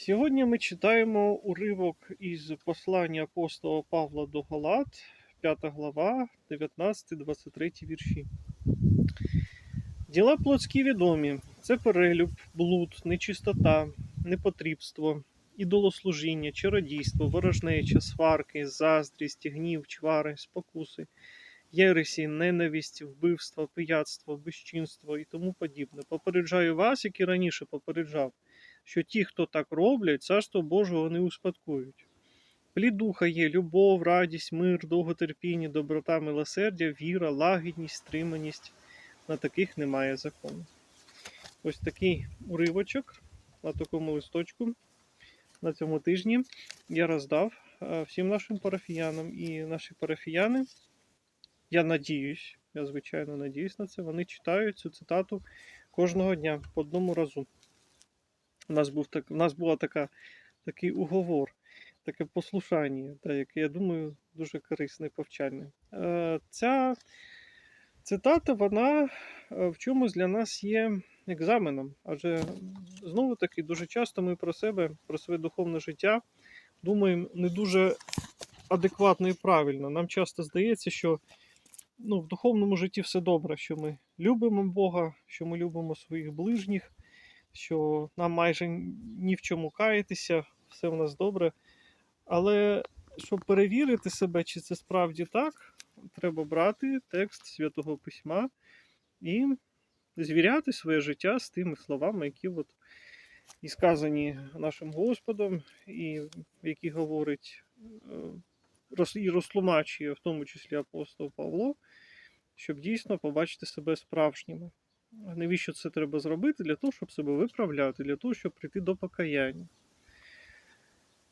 Сьогодні ми читаємо уривок із послання апостола Павла до Галат, 5 глава, 19-23 вірші. Діла плотські відомі це перелюб, блуд, нечистота, непотрібство, ідолослужіння, чародійство, ворожнеча, сварки, заздрість, гнів, чвари, спокуси, єресі, ненависть, вбивство, пияцтво, безчинство і тому подібне. Попереджаю вас, як і раніше попереджав що ті, хто так роблять, царство Божого не успадкують. Плід духа є любов, радість, мир, довготерпіння, доброта, милосердя, віра, лагідність, стриманість. На таких немає закону. Ось такий уривочок на такому листочку на цьому тижні я роздав е, всім нашим парафіянам. І наші парафіяни, я надіюсь, я звичайно надіюсь на це, вони читають цю цитату кожного дня по одному разу. У нас був так, у нас була така, такий уговор, таке послушання, та, яке, я думаю, дуже корисне повчальне. Е, ця цитата, вона е, в чомусь для нас є екзаменом. Адже знову таки дуже часто ми про себе, про своє духовне життя думаємо не дуже адекватно і правильно. Нам часто здається, що ну, в духовному житті все добре, що ми любимо Бога, що ми любимо своїх ближніх що нам майже ні в чому каятися, все в нас добре. Але щоб перевірити себе, чи це справді так, треба брати текст Святого Письма і звіряти своє життя з тими словами, які от і сказані нашим Господом, і які говорить е, і розтлумачує, в тому числі апостол Павло, щоб дійсно побачити себе справжніми. Навіщо це треба зробити? Для того, щоб себе виправляти, для того, щоб прийти до покаяння.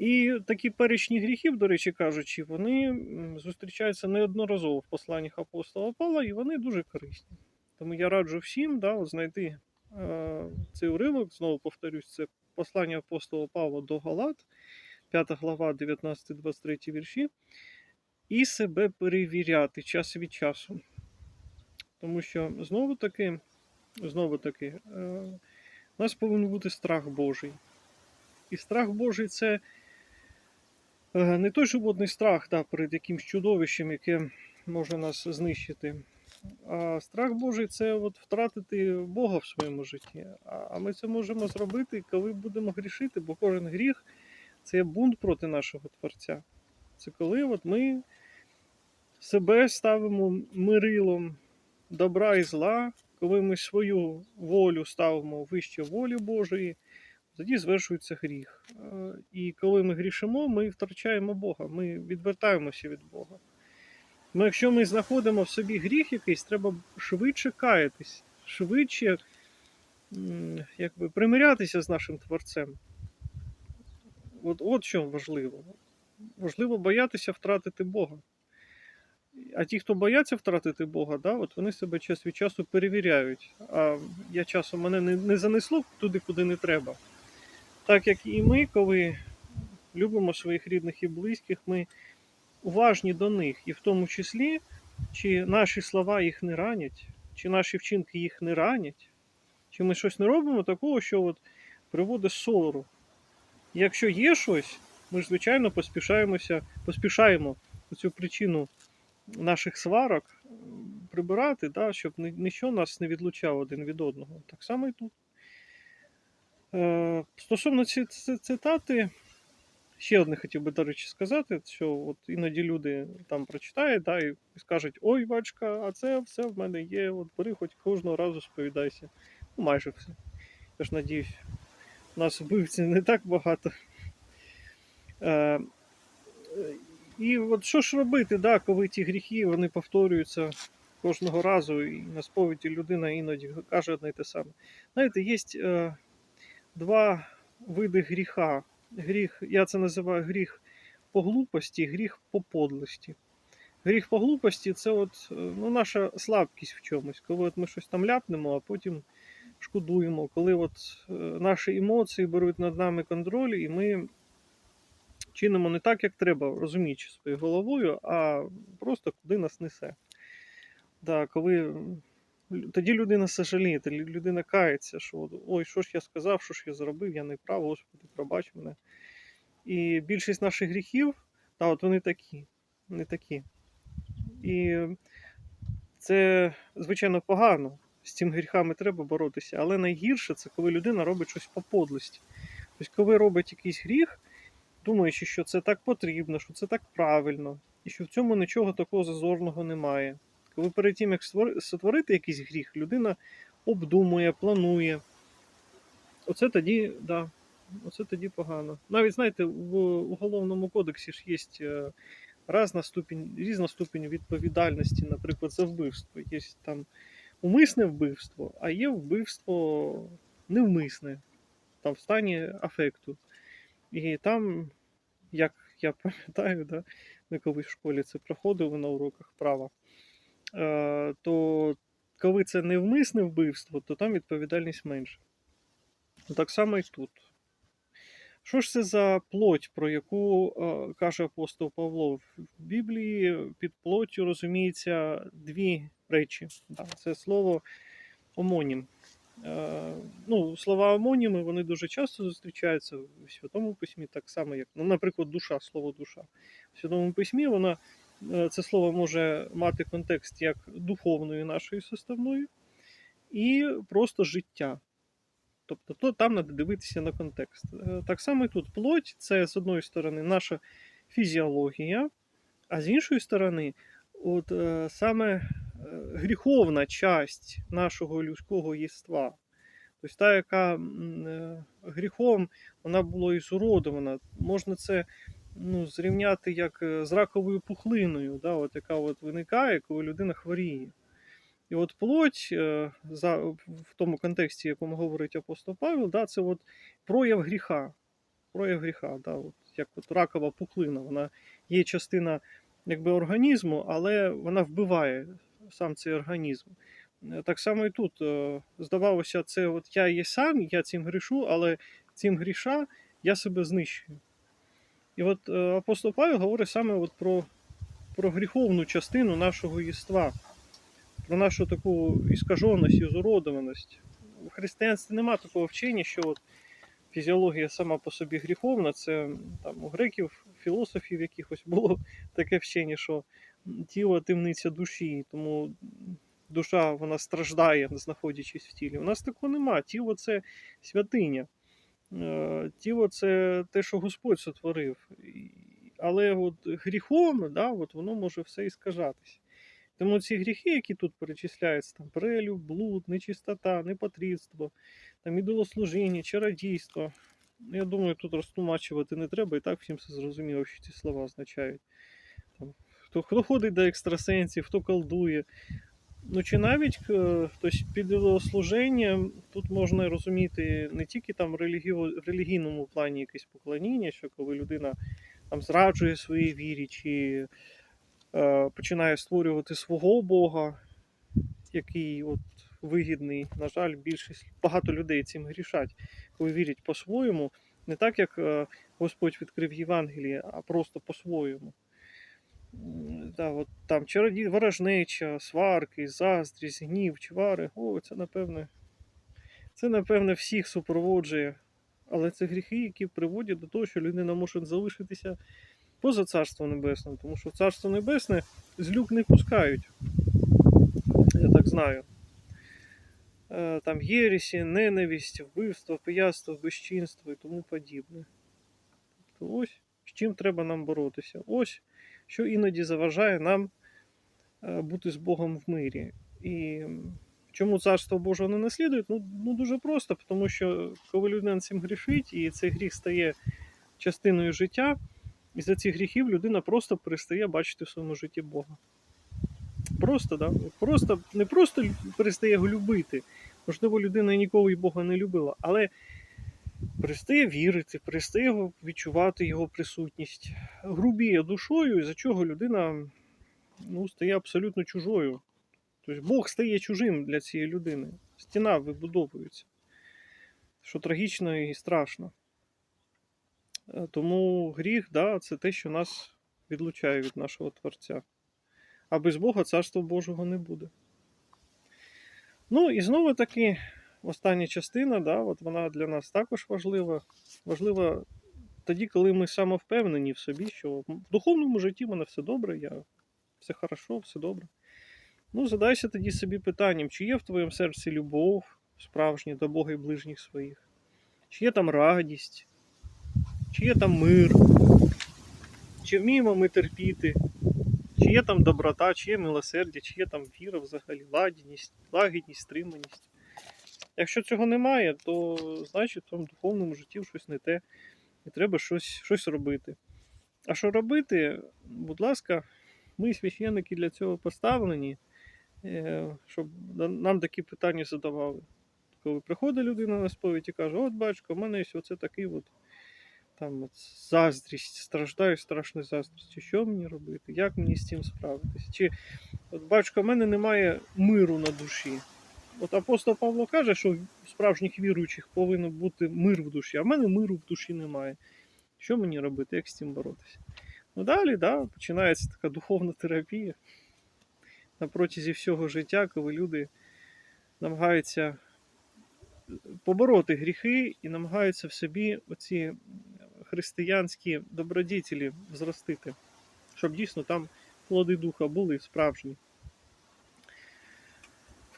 І такі перечні гріхів, до речі кажучи, вони зустрічаються неодноразово в посланнях апостола Павла, і вони дуже корисні. Тому я раджу всім да, знайти е, цей уривок, знову повторюсь, це послання апостола Павла до Галат, 5 глава, 19-23 вірші, і себе перевіряти час від часу. Тому що знову таки знову таки, е, у нас повинен бути страх Божий. І страх Божий це е, не той животний страх да, перед якимсь чудовищем, яке може нас знищити. А страх Божий це от втратити Бога в своєму житті. А ми це можемо зробити, коли будемо грішити, бо кожен гріх це бунт проти нашого Творця. Це коли от ми себе ставимо мирилом добра і зла, коли ми свою волю ставимо вище волі Божої, тоді звершується гріх. Е, і коли ми грішимо, ми втрачаємо Бога, ми відвертаємося від Бога. Ну, якщо ми знаходимо в собі гріх якийсь, треба швидше каятись, швидше якби, примирятися з нашим Творцем. От, От що важливо. Важливо боятися втратити Бога. А ті, хто бояться втратити Бога, да, от вони себе час від часу перевіряють. А я часом мене не, не занесло туди, куди не треба. Так як і ми, коли любимо своїх рідних і близьких, ми уважні до них, і в тому числі, чи наші слова їх не ранять, чи наші вчинки їх не ранять, чи ми щось не робимо такого, що от приводить ссору. Якщо є щось, ми ж, звичайно, поспішаємося, поспішаємо цю причину наших сварок прибирати, да, щоб нічого нас не відлучало один від одного. Так само і тут. Е, Стосовно ці цитати, ще одне хотів би, до речі, сказати, що от іноді люди там прочитають да, і скажуть: Ой, бачка, а це все в мене є. От бери хоч кожного разу сповідайся. Ну, майже все. Я ж надіюсь, у нас вбивців не так багато. Е, і от що ж робити, да, коли ті гріхи вони повторюються кожного разу, і на сповіді людина іноді каже одне й те саме. Знаєте, є е, два види гріха. Гріх, Я це називаю гріх по глупості, гріх по подлості. Гріх по глупості це от, е, ну, наша слабкість в чомусь, коли от ми щось там ляпнемо, а потім шкодуємо, коли от е, наші емоції беруть над нами контроль, і ми чинимо не так, як треба, розуміючи своєю головою, а просто куди нас несе. Да, Коли Тоді людина сожаліє, людина кається, що ой, що ж я сказав, що ж я зробив, я не прав, Господи, пробач мене. І більшість наших гріхів, та от вони такі, не такі. І це, звичайно, погано. З цими гріхами треба боротися, але найгірше це коли людина робить щось по подлості. Тобто, коли робить якийсь гріх, думаючи, що це так потрібно, що це так правильно, і що в цьому нічого такого зазорного немає. Коли перед тим, як сотворити якийсь гріх, людина обдумує, планує. Оце тоді, да, оце тоді погано. Навіть знаєте, в Уголовному кодексі ж є е, різна ступінь, різна ступінь відповідальності, наприклад, за вбивство. Є там умисне вбивство, а є вбивство невмисне, там в стані афекту. І там, як я пам'ятаю, да, ми колись в школі це проходили на уроках права, е, то коли це невмисне вбивство, то там відповідальність менша. Так само і тут. Що ж це за плоть, про яку е, каже апостол Павло? В Біблії під плоттю розуміється дві речі. Це слово омонім. Е, ну, слова омоніми вони дуже часто зустрічаються в Святому Письмі, так само, як, ну, наприклад, душа, слово душа. В Святому Письмі вона, е, це слово може мати контекст як духовної нашої составної і просто життя. Тобто то там треба дивитися на контекст. Е, Так само і тут плоть це з одної сторони наша фізіологія, а з іншої сторони, от саме гріховна часть нашого людського єства. Тобто та, яка е, гріхом вона була і зуродована. Можна це ну, зрівняти як е, з раковою пухлиною, да, от, яка от виникає, коли людина хворіє. І от плоть, е, за, в тому контексті, якому говорить апостол Павел, да, це от прояв гріха. Прояв гріха, да, от, як от ракова пухлина. Вона є частина якби, організму, але вона вбиває сам цей організм. Е, Так само і тут. е, Здавалося, це от я є сам, я цим грішу, але цим гріша я себе знищую. І от е, апостол Павел говорить саме от про, про гріховну частину нашого єства про нашу таку іскаженість і зуродованість. У християнстві немає такого вчення, що от фізіологія сама по собі гріховна. Це там у греків, філософів якихось було таке вчення, що тіло темниця душі, тому душа вона страждає, знаходячись в тілі. У нас такого нема. Тіло це святиня. Е, Тіло це те, що Господь сотворив. Але от гріхом, да, от воно може все іскажатися. Тому ці гріхи, які тут перечисляються, там перелюб, блуд, нечистота, непотрібство, там ідолослужіння, чародійство. Я думаю, тут розтлумачувати не треба, і так всім все зрозуміло, що ці слова означають. Хто, хто ходить до екстрасенсів, хто колдує. Ну чи навіть е, хтось під ідолослужінням, тут можна розуміти не тільки там релігіо, релігійному плані якесь поклоніння, що коли людина там зраджує своїй вірі, чи е, починає створювати свого Бога, який от вигідний. На жаль, більшість багато людей цим грішать, коли вірять по-своєму, не так, як е, Господь відкрив Євангеліє, а просто по-своєму. Да, от там чароді, ворожнеча, сварки, заздрість, гнів, чвари. О, це напевне. Це, напевне, всіх супроводжує. Але це гріхи, які приводять до того, що людина може залишитися поза Царством Небесним, тому що Царство Небесне злюк не пускають. Я так знаю. Е, Там єресі, ненависть, вбивство, пияцтво, безчинство і тому подібне. Тобто ось з чим треба нам боротися. Ось що іноді заважає нам е, бути з Богом в мирі. І чому царство Боже не наслідують? Ну, ну дуже просто, тому що коли людина цим грішить, і цей гріх стає частиною життя, і за ці гріхів людина просто перестає бачити в своєму житті Бога. Просто, да? просто не просто перестає його любити. Можливо, людина ніколи і Бога не любила, але перестає вірити, перестає відчувати його присутність, грубіє душою, і за чого людина ну, стає абсолютно чужою. Тобто Бог стає чужим для цієї людини. Стіна вибудовується, що трагічно і страшно. Е, Тому гріх, да, це те, що нас відлучає від нашого Творця. А без Бога царства Божого не буде. Ну і знову таки, остання частина, да, от вона для нас також важлива. Важлива тоді, коли ми самовпевнені в собі, що в духовному житті в мене все добре, я все хорошо, все добре. Ну, задайся тоді собі питанням, чи є в твоєму серці любов справжня до Бога і ближніх своїх, чи є там радість, чи є там мир, чи вміємо ми терпіти, чи є там доброта, чи є милосердя, чи є там віра взагалі, ладність, лагідність, стриманість. Якщо цього немає, то значить в твоєму духовному житті щось не те, і треба щось, щось робити. А що робити, будь ласка, ми, священники, для цього поставлені, е, щоб нам такі питання задавали. Коли приходить людина на сповідь і каже, от батько, в мене є оце такий от, там, от, заздрість, страждаю страшною заздрістю. Що мені робити? Як мені з цим справитися? Чи от батько, в мене немає миру на душі. От апостол Павло каже, що в справжніх віруючих повинен бути мир в душі, а в мене миру в душі немає. Що мені робити, як з цим боротися? Ну далі, да, починається така духовна терапія на протязі всього життя, коли люди намагаються побороти гріхи і намагаються в собі оці християнські добродітелі зростити, щоб дійсно там плоди духа були справжні.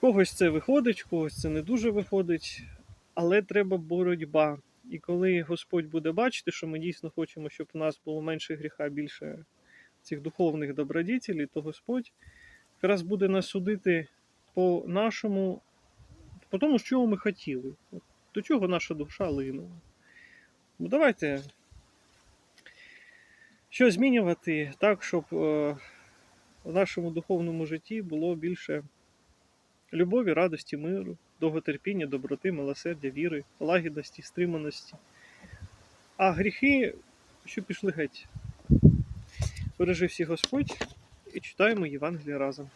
В когось це виходить, в когось це не дуже виходить, але треба боротьба. І коли Господь буде бачити, що ми дійсно хочемо, щоб у нас було менше гріха, більше цих духовних добродітелів, то Господь якраз буде нас судити по нашому, по тому, що ми хотіли, до чого наша душа линула. Ну, давайте що змінювати так, щоб е, в нашому духовному житті було більше любові, радості, миру, довготерпіння, доброти, милосердя, віри, лагідності, стриманості. А гріхи, що пішли геть. Бережи всі Господь і читаємо Євангеліє разом.